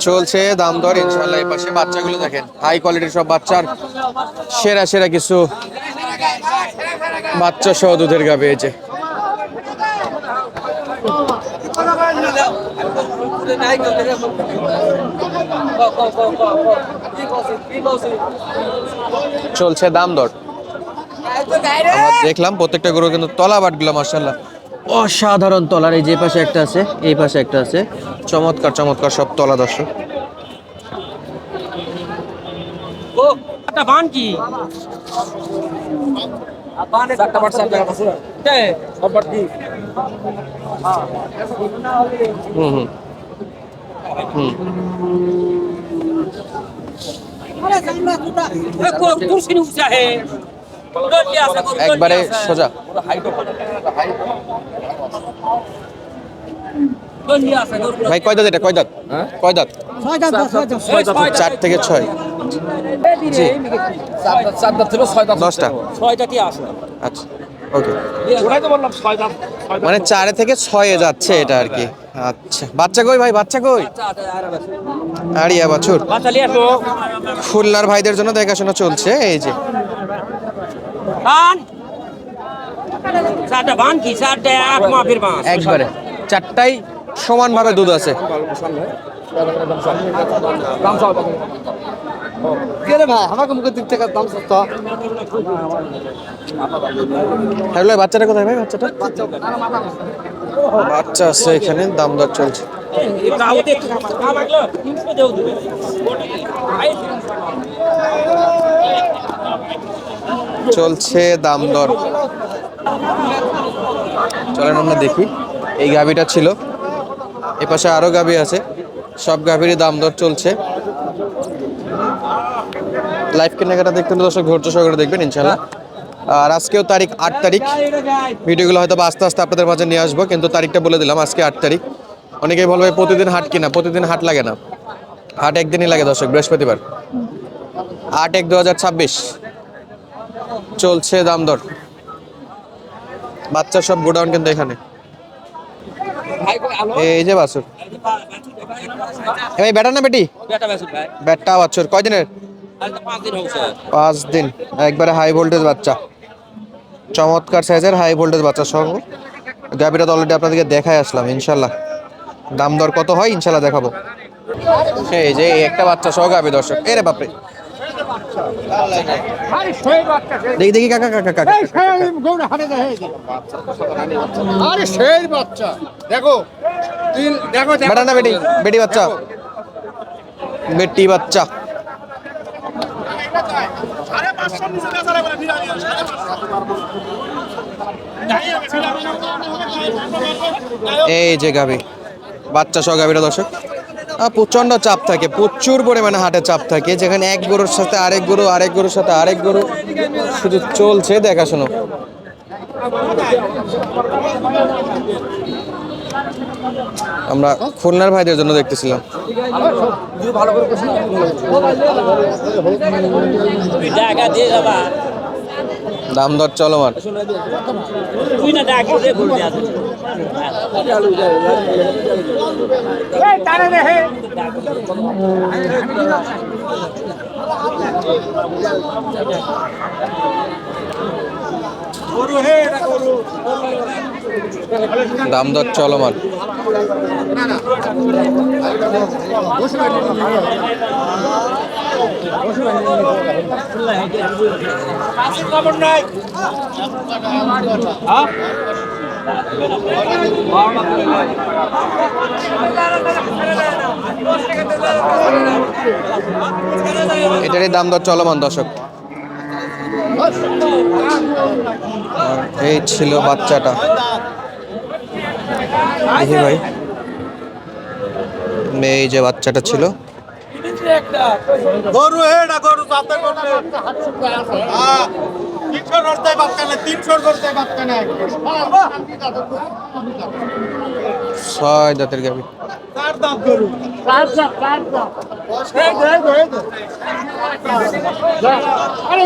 চলছে দাম দর ইনশাল্লাহ এই পাশে বাচ্চাগুলো দেখেন হাই কোয়ালিটির সব বাচ্চার, সেরা সেরা কিছু বাচ্চা সহ দুধের এই যে। চলছে দাম দর। দেখলাম প্রত্যেকটা গরু কিন্তু তলা বাট বাটগুলো মার্শাল্লাহ অসাধারণ তলার এই যে পাশে একটা আছে এই পাশে একটা আছে। চমৎকার চমৎকার সব তলা দর্শক। ও একটা বান কি? হুম হুম। একবারে সোজা। ভাই কয় দাঁত এটা? কয় দাঁত? কয় দাঁত? চার থেকে ছয়। জি। দশটা। ছয়টা কি আসে আচ্ছা ওকে। মানে চারে থেকে ছয়ে যাচ্ছে এটা আর কি। আচ্ছা। বাচ্চা কই ভাই? বাচ্চা কই? আড়িয়া বাছুর। খুলনার ভাইদের জন্য দেখাশোনা চলছে এই যে। চারটা বান কি? চারটা এক মাপের বান একবারে। চারটাই সমানভাবে দুধ আছে। হ্যালো বাচ্চাটা কোথায় ভাই? বাচ্চাটা? বাচ্চা আছে এখানে দাম দর চলছে। চলছে দাম দর। চলেন আমরা দেখি। এই গাভিটা ছিল। এ পাশে আরও গাভি আছে। সব গাভিরই দাম দর চলছে। লাইভ কেনাকাটা দেখতে হলে দর্শক ধৈর্য সহকারে দেখবেন ইনশাল্লাহ আর আজকেও তারিখ আট তারিখ। ভিডিওগুলো হয়তো আস্তে আস্তে আপনাদের মাঝে নিয়ে আসব, কিন্তু তারিখটা বলে দিলাম, আজকে আট তারিখ। অনেকেই বলবে প্রতিদিন হাট কিনা, প্রতিদিন হাট লাগে না। হাট একদিনই লাগে দর্শক, বৃহস্পতিবার। আট এক দু হাজার ছাব্বিশ। চলছে দাম দর। বাচ্চা সব গোডাউন কিন্তু এখানে। এই যে বাছুর। ভাই বেটা না বেটি? বেটা বাছুর। কয়দিনের? পাঁচ দিন। একবারে হাই ভোল্টেজ বাচ্চা। চমৎকার সাইজের হাই ভোল্টেজ বাচ্চা সহ। গাভিটা তো অলরেডি আপনাদেরকে দেখাই আসলাম ইনশাল্লাহ দাম দর কত হয় ইনশাল্লাহ দেখাবো। এই যে একটা বাচ্চা সহ গাভি দর্শক। এ রে বাপরে। দেখি দেখি কাকা কাকা কাকা আরে সেই বাচ্চা। দেখো তিন দেখো দেখো। বেটা না বেটি বেটি বাচ্চা। বেটি বাচ্চা। এই যে গাবি বাচ্চা সহ গাভিটা দর্শক। আহ, প্রচণ্ড চাপ থাকে প্রচুর পরিমাণে হাটে চাপ থাকে। যেখানে এক গরুর সাথে আরেক গরু আরেক গরুর সাথে আরেক গরু শুধু চলছে দেখাশোনো। আমরা খুলনার ভাইদের জন্য দেখতেছিলাম। দিয়ে যাবা। দাম দর চলমান। তুই না টাকা দিয়ে ঘুরতে আসিস দাম দর চলমান। এটারই দাম দর চলমান দর্শক। এই ছিল বাচ্চাটা। দেখি ভাই। এই যে বাচ্চাটা ছিল। গরু গরু যাতে করতে হ্যাঁ তিনশো করতে বাচ্চা না তিনশো করতে বাচ্চা না ছয় দাঁতের গাবি চার দাম গরু। চার দাম চার দাম এই দে দে, দে। আরে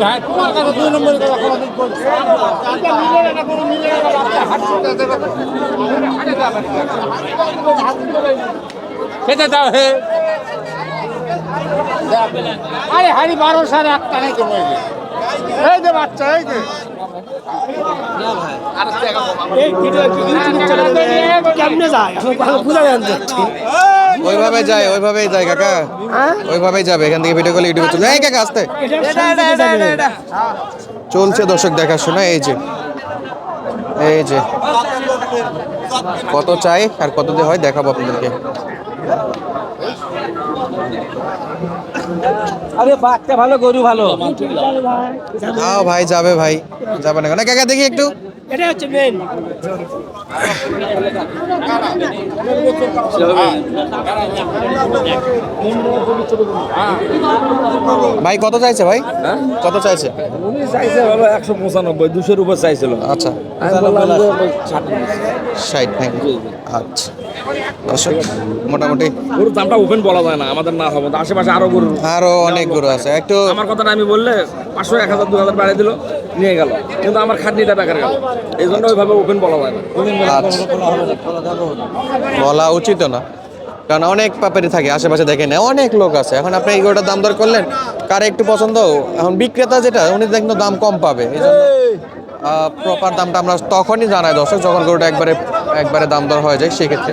ভাই দাও হে আরে হাড়ি বারো সাড়ে আটটা নাকি এই যে বাচ্চা এই যে। ওইভাবে যায়, ওইভাবেই যায়, কাকা। ওইভাবেই যাবে, এখান থেকে ভিডিও কলে ইউটিউবে চলে কাকা, আসতে। চলছে দর্শক দেখাশোনা এই যে। এই যে। কত চাই আর কত দিয়ে হয়, দেখাবো আপনাদেরকে। আরে বাচ্চা ভালো গরু ভালো। আও ভাই যাবে ভাই যাবে না কেন? কাকা দেখি একটু। এটা হচ্ছে মেন ভাই কত চাইছে ভাই? কত চাইছে? উনি চাইছে হলো একশো পঁচানব্বই দুশোর উপর চাইছিল। আচ্ছা ষাট। ষাট নাকি আচ্ছা। দর্শক মোটামুটি। গরুর দামটা ওপেন বলা যায় না আমাদের না হবে আশেপাশে আরও গরু আরও অনেক গরু আছে। একটু আমার কথাটা আমি বললে পাঁচশো এক হাজার দু হাজার বাড়িয়ে দিল। নিয়ে গেল। কিন্তু আমার খাটনিটা বেকার গেল। এই জন্য ওইভাবে ওপেন বলা যায় না। বলা উচিত না। কারণ অনেক পাপারি থাকে, আশেপাশে দেখেন অনেক লোক আছে। এখন আপনি এই গরুটার দাম দর করলেন, কার একটু পছন্দ? এখন বিক্রেতা যেটা, উনি দেখুন দাম কম পাবে। এই জন্য প্রপার দামটা আমরা তখনই জানাই দর্শক, যখন গরুটা একবারে একবারে দাম দর হয়ে যায়, সেক্ষেত্রে।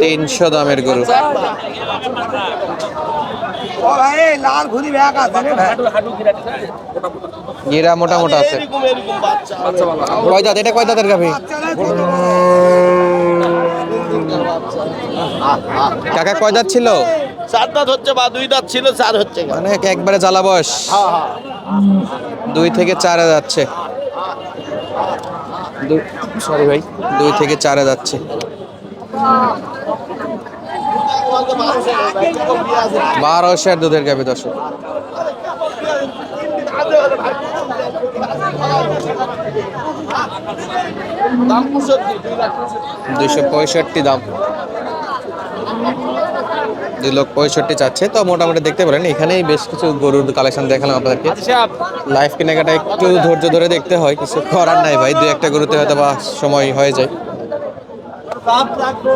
তিনশো দামের গরু। গিরা মোটা মোটা আছে কয় দাঁত? এটা কয় দাঁতের গাভি? কাকা কয় দাঁত ছিল? চার দাঁত হচ্ছে বা দুই দাঁত ছিল চার হচ্ছে। মানে একবারে জ্বালা বয়স। দুই থেকে চারে যাচ্ছে। সরি ভাই। দুই থেকে চারে যাচ্ছে। বারোশের দুধের গাভি দর্শক। দুইশো পঁয়ষট্টি দাম। দুই লোক পঁয়ষট্টি চাচ্ছে। তো মোটামুটি দেখতে পারেন এখানেই বেশ কিছু গরুর কালেকশন দেখালাম আপনাদেরকে। লাইফ কেনাকাটা একটু ধৈর্য ধরে দেখতে হয় কিছু করার নাই ভাই। দু একটা গরুতে হয়তো বা সময় হয়ে যায়। साफ़ साफ़